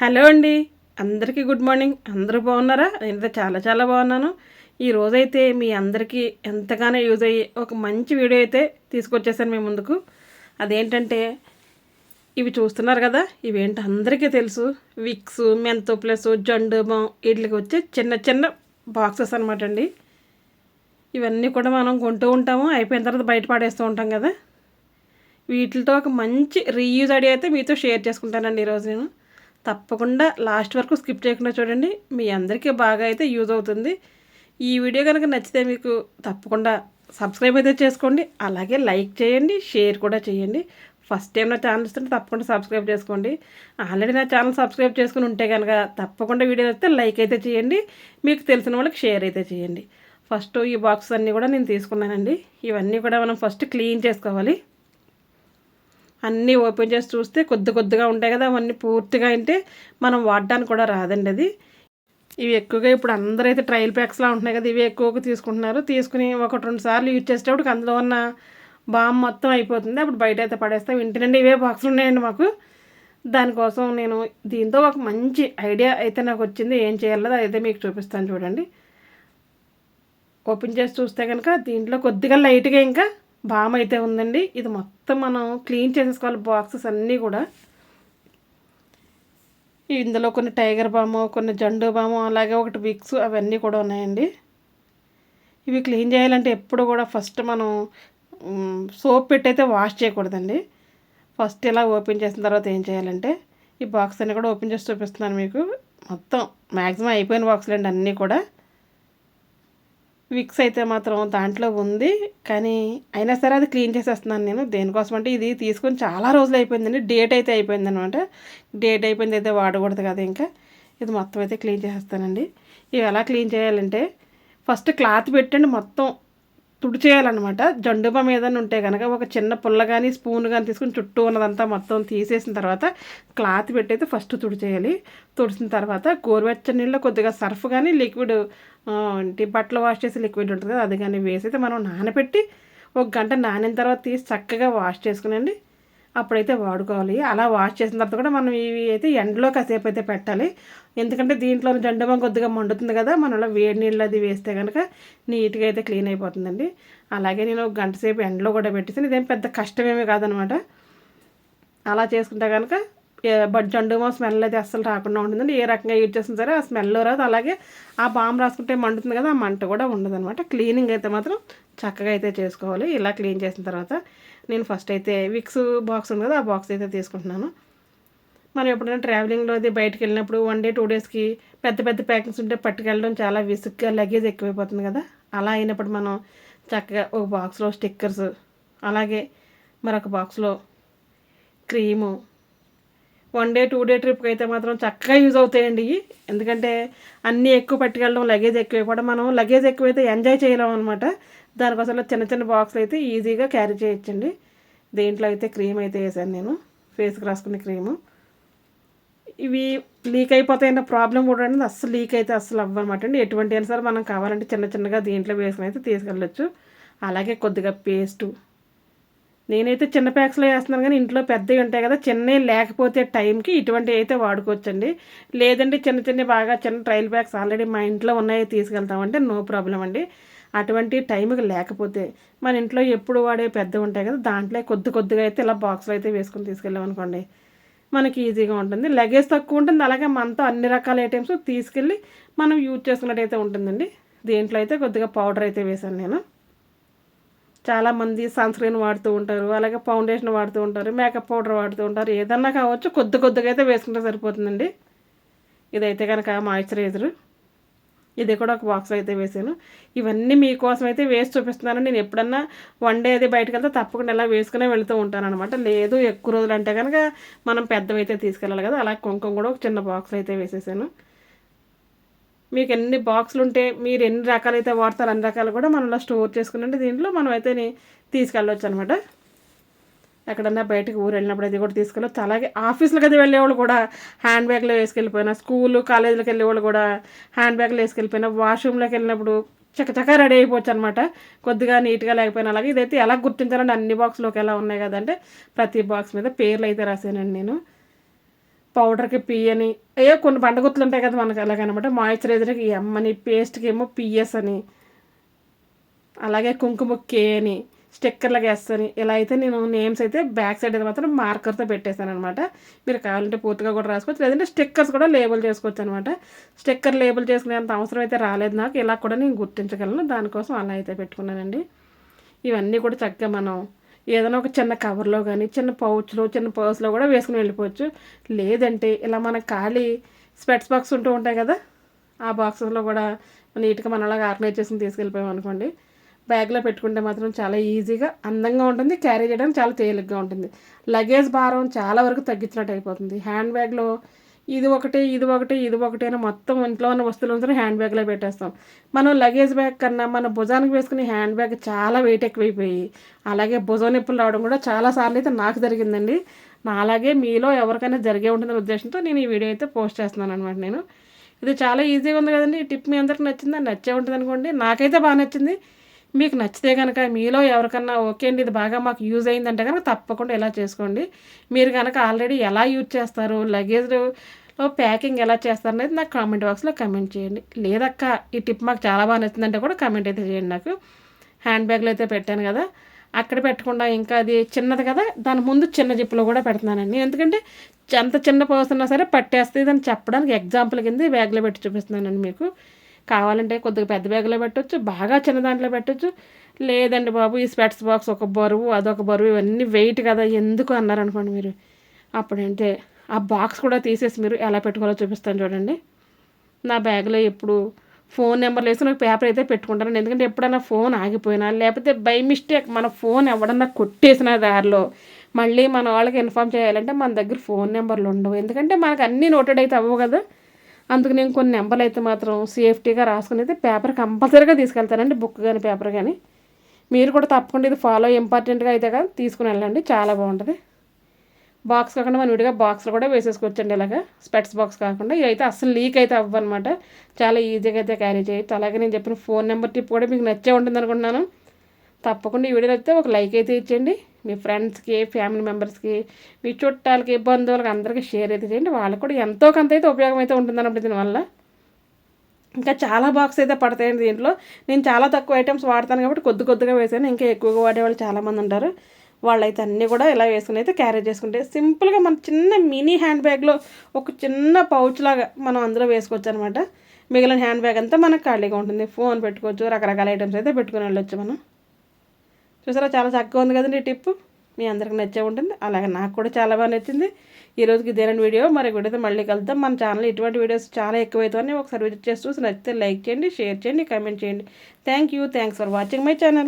Hello అండి. అందరికీ good morning. అందరూ బాగున్నారా? నేనైతే చాలా చాలా బాగున్నాను. ఈ రోజైతే మీ అందరికీ ఎంతగానో యూజ్ అయ్యి ఒక మంచి వీడియో అయితే తీసుకొచ్చేసాను మీ ముందుకు. అదేంటంటే ఇవి చూస్తున్నారు కదా? ఇవేంటి అందరికీ తెలుసు. విక్స్ మెంతో ప్లస్ జండుబం వీటికి వచ్చే చిన్న చిన్న బాక్సెస్ అనమాట అండి. ఇవన్నీ కూడా మనం కొంటూ ఉంటాము. అయిపోయిన తర్వాత బయట పడేస్తూ ఉంటాం కదా? వీటితో ఒక మంచి రీయూజ్ ఐడియా అయితే మీతో షేర్ చేసుకుంటానండి ఈరోజు నేను. తప్పకుండా లాస్ట్ వరకు స్కిప్ చేయకుండా చూడండి. మీ అందరికీ బాగా అయితే యూజ్ అవుతుంది. ఈ వీడియో కనుక నచ్చితే మీకు తప్పకుండా సబ్స్క్రైబ్ అయితే చేసుకోండి. అలాగే లైక్ చేయండి షేర్ కూడా చేయండి. ఫస్ట్ టైం నా ఛానల్ ఇస్తుంటే తప్పకుండా సబ్స్క్రైబ్ చేసుకోండి. ఆల్రెడీ నా ఛానల్ సబ్స్క్రైబ్ చేసుకుని ఉంటే కనుక తప్పకుండా వీడియో వస్తే లైక్ అయితే చేయండి. మీకు తెలిసిన వాళ్ళకి షేర్ అయితే చేయండి. ఫస్ట్ ఈ బాక్స్ అన్నీ కూడా నేను తీసుకున్నానండి. ఇవన్నీ కూడా మనం ఫస్ట్ క్లీన్ చేసుకోవాలి. అన్నీ ఓపెన్ చేసి చూస్తే కొద్ది కొద్దిగా ఉంటాయి కదా అవన్నీ పూర్తిగా అంటే మనం వాడడానికి కూడా రాదండి అది. ఇవి ఎక్కువగా ఇప్పుడు అందరైతే ట్రయల్ ప్యాక్స్లా ఉంటున్నాయి కదా ఇవి ఎక్కువగా తీసుకుంటున్నారు. తీసుకుని ఒకటి రెండు సార్లు యూజ్ చేసేటప్పుడు అందులో ఉన్న బామ్ మొత్తం అయిపోతుంది. అప్పుడు బయట అయితే పడేస్తాం. ఇంటి నుండి ఇవే బాక్సులు ఉన్నాయండి మాకు. దానికోసం నేను దీంతో ఒక మంచి ఐడియా అయితే నాకు వచ్చింది. ఏం చేయాలో అదైతే మీకు చూపిస్తాను చూడండి. ఓపెన్ చేసి చూస్తే కనుక దీంట్లో కొద్దిగా లైట్గా ఇంకా బామ్ అయితే ఉందండి. ఇది మొత్తం మనం క్లీన్ చేసేసుకోవాలి బాక్సెస్ అన్నీ కూడా. ఇందులో కొన్ని టైగర్ బాము కొన్ని జండు బాము అలాగే ఒకటి విక్స్ అవన్నీ కూడా ఉన్నాయండి. ఇవి క్లీన్ చేయాలంటే ఎప్పుడు కూడా ఫస్ట్ మనం సోప్ పెట్టయితే వాష్ చేయకూడదండి. ఫస్ట్ ఇలా ఓపెన్ చేసిన తర్వాత ఏం చేయాలంటే ఈ బాక్స్ అన్నీ కూడా ఓపెన్ చేసి చూపిస్తున్నాను మీకు. మొత్తం మ్యాక్సిమం అయిపోయిన బాక్సులు అండి అన్నీ కూడా. విక్స్ అయితే మాత్రం దాంట్లో ఉంది. కానీ అయినా సరే అది క్లీన్ చేసేస్తున్నాను నేను. దేనికోసం అంటే ఇది తీసుకొని చాలా రోజులు అయిపోయిందండి. డేట్ అయితే అయిపోయింది అనమాట డేట్ అయిపోయింది అయితే వాడకూడదు కదా ఇంకా. ఇది మొత్తం అయితే క్లీన్ చేసేస్తానండి. ఇవి ఎలా క్లీన్ చేయాలంటే ఫస్ట్ క్లాత్ పెట్టండి మొత్తం. తుడి చేయాలన్నమాట జండుబ మీద ఉంటే కనుక ఒక చిన్న పుల్ల కానీ స్పూన్ కానీ తీసుకుని చుట్టూ ఉన్నదంతా మొత్తం తీసేసిన తర్వాత క్లాత్ పెట్టి అయితే ఫస్ట్ తుడి చేయాలి తుడిసిన తర్వాత గోరువెచ్చని నీళ్ళు కొద్దిగా సర్ఫ్ కానీ లిక్విడ్ ఇంటి బట్టలు వాష్ చేసే లిక్విడ్ ఉంటుంది కదా అది కానీ వేసి అయితే మనం నానబెట్టి ఒక గంట నానిన తర్వాత తీసి చక్కగా వాష్ చేసుకునండి. అప్పుడైతే వాడుకోవాలి. అలా వాష్ చేసిన తర్వాత కూడా మనం ఇవి అయితే ఎండలో కాసేపు అయితే పెట్టాలి. ఎందుకంటే దీంట్లో జండమం కొద్దిగా మండుతుంది కదా మనలో వేడి నీళ్ళు అది వేస్తే కనుక నీట్గా అయితే క్లీన్ అయిపోతుందండి. అలాగే నేను గంట సేపు ఎండలో కూడా పెట్టేసాను ఇదేం పెద్ద కష్టమేమీ కాదనమాట. అలా చేసుకుంటే కనుక బట్ జండుమో స్మెల్ అయితే అస్సలు రాకుండా ఉంటుందండి. ఏ రకంగా యూజ్ చేసిన సరే ఆ స్మెల్ రాదు. అలాగే ఆ బామ్ రాసుకుంటే మండుతుంది కదా ఆ మంట కూడా ఉండదు క్లీనింగ్ అయితే మాత్రం చక్కగా అయితే చేసుకోవాలి. ఇలా క్లీన్ చేసిన తర్వాత నేను ఫస్ట్ అయితే విక్స్ బాక్స్ ఉంది కదా ఆ బాక్స్ అయితే తీసుకుంటున్నాను. మనం ఎప్పుడైనా ట్రావెలింగ్లో అది బయటకు వెళ్ళినప్పుడు వన్ డే టూ డేస్కి పెద్ద పెద్ద ప్యాకింగ్స్ ఉంటే పట్టుకెళ్ళడం చాలా విసుగ్గా లగేజ్ ఎక్కువైపోతుంది కదా. అలా అయినప్పుడు మనం చక్కగా ఒక బాక్స్లో స్టిక్కర్స్ అలాగే మరొక బాక్స్లో cream one day two day ట్రిప్కి అయితే మాత్రం చక్కగా యూజ్ అవుతాయండి ఎందుకంటే అన్నీ ఎక్కువ పట్టుకెళ్ళడం లగేజ్ ఎక్కువైపోవడం మనం లగేజ్ ఎక్కువైతే ఎంజాయ్ చేయలేం అనమాట దానికోసం చిన్న చిన్న బాక్స్లు అయితే ఈజీగా క్యారీ చేయొచ్చండి. దేంట్లో అయితే క్రీమ్ అయితే వేసాను నేను. ఫేస్కి రాసుకునే క్రీము. ఇవి లీక్ అయిపోతాయన్న ప్రాబ్లం కూడా అనేది అస్సలు లీక్ అయితే అస్సలు అవ్వనమాట అండి. ఎటువంటి అయినా సరే మనం కావాలంటే చిన్న చిన్నగా దీంట్లో వేసుకుని అయితే తీసుకెళ్ళచ్చు. అలాగే కొద్దిగా పేస్టు. నేనైతే చిన్న ప్యాక్స్లో వేస్తున్నాను కానీ ఇంట్లో పెద్దవి ఉంటాయి కదా చిన్నవి లేకపోతే టైంకి ఇటువంటి అయితే వాడుకోవచ్చండి. లేదంటే చిన్న చిన్న బాగా చిన్న ట్రైల్ బ్యాగ్స్ ఆల్రెడీ మా ఇంట్లో ఉన్నాయి తీసుకెళ్తామంటే నో ప్రాబ్లం అండి. అటువంటి టైంకి లేకపోతే మన ఇంట్లో ఎప్పుడు వాడే పెద్ద ఉంటాయి కదా దాంట్లో కొద్ది కొద్దిగా అయితే ఇలా బాక్స్లో అయితే వేసుకొని తీసుకెళ్ళామనుకోండి మనకి ఈజీగా ఉంటుంది. లగేజ్ తక్కువ ఉంటుంది అలాగే మనతో అన్ని రకాల ఐటమ్స్ తీసుకెళ్ళి మనం యూజ్ చేసుకున్నట్టయితే ఉంటుందండి. దీంట్లో అయితే కొద్దిగా పౌడర్ అయితే వేశాను నేను. చాలామంది సన్ స్క్రీన్ వాడుతూ ఉంటారు అలాగే ఫౌండేషన్ వాడుతూ ఉంటారు మేకప్ పౌడర్ వాడుతూ ఉంటారు ఏదన్నా కావచ్చు కొద్ది కొద్దిగా అయితే వేసుకుంటే సరిపోతుందండి. ఇదైతే కనుక మాయిశ్చరైజరు ఇది కూడా ఒక బాక్స్ అయితే వేసాను. ఇవన్నీ మీకోసం అయితే వేసి చూపిస్తున్నాను. నేను ఎప్పుడన్నా వన్ డే అది బయటకు వెళ్తే తప్పకుండా ఇలా వేసుకునే వెళుతూ ఉంటాను అనమాట లేదు ఎక్కువ రోజులు అంటే కనుక మనం పెద్దవైతే తీసుకెళ్ళాలి కదా. అలా కుంకుమ కూడా ఒక చిన్న బాక్స్ అయితే వేసేసాను. మీకు ఎన్ని బాక్సులు ఉంటే మీరు ఎన్ని రకాలైతే వాడతారు అన్ని రకాలు కూడా మనలో స్టోర్ చేసుకుని దీంట్లో మనం అయితే తీసుకెళ్ళవచ్చు అనమాట ఎక్కడన్నా బయటకు ఊరు వెళ్ళినప్పుడు అది కూడా తీసుకెళ్ళచ్చు. అలాగే ఆఫీసులకు అది వెళ్ళేవాళ్ళు కూడా హ్యాండ్ బ్యాగ్లో వేసుకెళ్ళిపోయినా స్కూలు కాలేజీలకు వెళ్ళేవాళ్ళు కూడా హ్యాండ్ బ్యాగ్లో వేసుకెళ్ళిపోయినా వాష్రూమ్లోకి వెళ్ళినప్పుడు చకచకా రెడీ అయిపోవచ్చు అనమాట కొద్దిగా నీట్గా లేకపోయినా అలాగే ఇదైతే ఎలా గుర్తించాలంటే అన్ని బాక్స్లోకి ఎలా ఉన్నాయి కదంటే ప్రతి బాక్స్ మీద పేర్లు అయితే రాసానండి నేను. పౌడర్కి పి అని అయ్యో కొన్ని పండగుర్తులు ఉంటాయి కదా మనకి అలాగనమాట మాయిశ్చరైజర్కి ఎమ్ అని పేస్ట్కి ఏమో పిఎస్ అని అలాగే కుంకుమ కే అని స్టిక్కర్లకు వేస్తాను. అని ఇలా అయితే నేను నేమ్స్ అయితే బ్యాక్ సైడ్ అయితే మాత్రం మార్కర్తో పెట్టేశాను అనమాట మీరు కావాలంటే పూర్తిగా కూడా రాసుకోవచ్చు. లేదంటే స్టిక్కర్స్ కూడా లేబుల్ చేసుకోవచ్చు అనమాట స్టిక్కర్ లేబుల్ చేసుకునేంత అవసరం అయితే రాలేదు నాకు. ఇలా కూడా నేను గుర్తించగలను. దానికోసం అలా అయితే పెట్టుకున్నానండి. ఇవన్నీ కూడా చక్కగా మనం ఏదైనా ఒక చిన్న కవర్లో కానీ చిన్న పౌచ్లో చిన్న పర్స్లో కూడా వేసుకుని వెళ్ళిపోవచ్చు. లేదంటే ఇలా మన ఖాళీ స్పెట్స్ బాక్స్ ఉంటూ ఉంటాయి కదా ఆ బాక్సెస్లో కూడా నీట్గా మనం అలాగా ఆర్గనైజ్ చేసుకుని తీసుకెళ్ళిపోయాం అనుకోండి బ్యాగ్లో పెట్టుకుంటే మాత్రం చాలా ఈజీగా అందంగా ఉంటుంది క్యారీ చేయడానికి చాలా తేలిగ్గా ఉంటుంది. లగేజ్ భారం చాలా వరకు తగ్గించినట్టు అయిపోతుంది. హ్యాండ్ బ్యాగ్లో ఇది ఒకటి ఇది ఒకటి ఇది ఒకటి అని మొత్తం ఇంట్లో ఉన్న వస్తువులు ఉంటే హ్యాండ్ బ్యాగ్లో పెట్టేస్తాం. మనం లగేజ్ బ్యాగ్ కన్నా మన భుజానికి వేసుకునే హ్యాండ్ బ్యాగ్ చాలా వెయిట్ ఎక్కువైపోయి అలాగే భుజం నొప్పులు రావడం కూడా చాలా సార్లు అయితే నాకు జరిగిందండి. నా అలాగే మీలో ఎవరికైనా జరిగే ఉంటుందనే ఉద్దేశంతో నేను ఈ వీడియో అయితే పోస్ట్ చేస్తున్నాను అనమాట నేను. ఇది చాలా ఈజీగా ఉంది కదండి. ఈ టిప్ మీ అందరికి నచ్చిందా? నచ్చే ఉంటుంది అనుకోండి నాకైతే బాగా నచ్చింది. మీకు నచ్చితే కనుక మీలో ఎవరికన్నా ఓకే అండి ఇది బాగా మాకు యూజ్ అయిందంటే కనుక తప్పకుండా ఇలా చేసుకోండి. మీరు కనుక ఆల్రెడీ ఎలా యూజ్ చేస్తారు లగేజ్లో ప్యాకింగ్ ఎలా చేస్తారు అనేది నాకు కామెంట్ బాక్స్లో కమెంట్ చేయండి. లేదక్క ఈ టిప్ మాకు చాలా బాగా నచ్చిందంటే కూడా కమెంట్ అయితే చేయండి నాకు. హ్యాండ్ బ్యాగ్లో అయితే పెట్టాను కదా అక్కడ పెట్టకుండా ఇంకా అది చిన్నది కదా దాని ముందు చిన్న జిప్పులో కూడా పెడుతున్నానండి. ఎందుకంటే ఎంత చిన్న పోస్ ఉన్నా సరే పట్టేస్తే దాన్ని చెప్పడానికి ఎగ్జాంపుల్ కింద బ్యాగ్లో పెట్టి చూపిస్తున్నానండి మీకు. కావాలంటే కొద్దిగా పెద్ద బ్యాగ్లో పెట్టవచ్చు బాగా చిన్న దాంట్లో పెట్టవచ్చు లేదండి బాబు ఈ స్పెట్స్ బాక్స్ ఒక బరువు అదొక బరువు ఇవన్నీ వెయిట్ కదా ఎందుకు అన్నారనుకోండి మీరు. అప్పుడంటే ఆ బాక్స్ కూడా తీసేసి మీరు ఎలా పెట్టుకోవాలో చూపిస్తాను చూడండి. నా బ్యాగ్లో ఎప్పుడు ఫోన్ నెంబర్ వేసి నాకు పేపర్ అయితే పెట్టుకుంటాను ఎందుకంటే ఎప్పుడైనా ఫోన్ ఆగిపోయినా లేకపోతే బై మిస్టేక్ మన ఫోన్ ఎవడన్నా కొట్టేసిన దారిలో మళ్ళీ మన వాళ్ళకి ఇన్ఫామ్ చేయాలంటే మన దగ్గర ఫోన్ నెంబర్లు ఉండవు. ఎందుకంటే మనకు అన్నీ నోటెడ్ అయితే అవ్వవు కదా. అందుకు నేను కొన్ని నెంబర్లు అయితే మాత్రం సేఫ్టీగా రాసుకుని అయితే పేపర్ కంపల్సరీగా తీసుకెళ్తానండి బుక్ కానీ పేపర్ కానీ మీరు కూడా తప్పకుండా ఇది ఫాలో ఇంపార్టెంట్గా అయితే కానీ తీసుకుని వెళ్ళండి చాలా బాగుంటుంది. బాక్స్ కాకుండా మనం విడిగా బాక్స్లో కూడా వేసేసుకోవచ్చండి ఇలాగా. స్పెట్స్ బాక్స్ కాకుండా. ఇవి అసలు లీక్ అయితే అవ్వనమాట. చాలా ఈజీగా అయితే క్యారీ చేయొచ్చు. అలాగే నేను చెప్పిన ఫోన్ నెంబర్ టిప్ కూడా మీకు నచ్చే ఉంటుంది అనుకుంటున్నాను. తప్పకుండా ఈ వీడియో అయితే ఒక లైక్ అయితే ఇచ్చేయండి. మీ ఫ్రెండ్స్కి ఫ్యామిలీ మెంబర్స్కి మీ చుట్టాలకి బంధువులకి అందరికీ షేర్ అయితే చేయండి. వాళ్ళకి కూడా ఎంతో కొంత అయితే ఉపయోగం అయితే ఉంటుంది అన్నప్పుడు దీనివల్ల. ఇంకా చాలా బాక్స్ అయితే పడతాయండి దీంట్లో. నేను చాలా తక్కువ ఐటమ్స్ వాడతాను కాబట్టి కొద్ది కొద్దిగా వేసాను. ఇంకా ఎక్కువగా వాడేవాళ్ళు చాలామంది ఉంటారు. వాళ్ళైతే అన్నీ కూడా ఇలా వేసుకుని అయితే క్యారీ చేసుకుంటే సింపుల్గా మన చిన్న మినీ హ్యాండ్ బ్యాగ్లో ఒక చిన్న పౌచ్ లాగా మనం అందులో వేసుకోవచ్చు అనమాట మిగిలిన హ్యాండ్ బ్యాగ్ అంతా మనకు ఖాళీగా ఉంటుంది. ఫోన్ పెట్టుకోవచ్చు. రకరకాల ఐటమ్స్ అయితే పెట్టుకుని వెళ్ళొచ్చు మనం. చూసారా? చాలా చక్కగా ఉంది కదండి టిప్. మీ అందరికి నచ్చే ఉంటుంది. అలాగే నాకు కూడా చాలా బాగా నచ్చింది. ఈ రోజుకి ఇదేనండి వీడియో. మరి వీడియోతో మళ్ళీ కలుద్దాం. మన ఛానల్ ఇటువంటి వీడియోస్ చాలా ఎక్కువైతే ఒకసారి విజిట్ చేసి చూసి నచ్చితే లైక్ చేయండి షేర్ చేయండి కామెంట్ చేయండి. Thank you thanks for watching my channel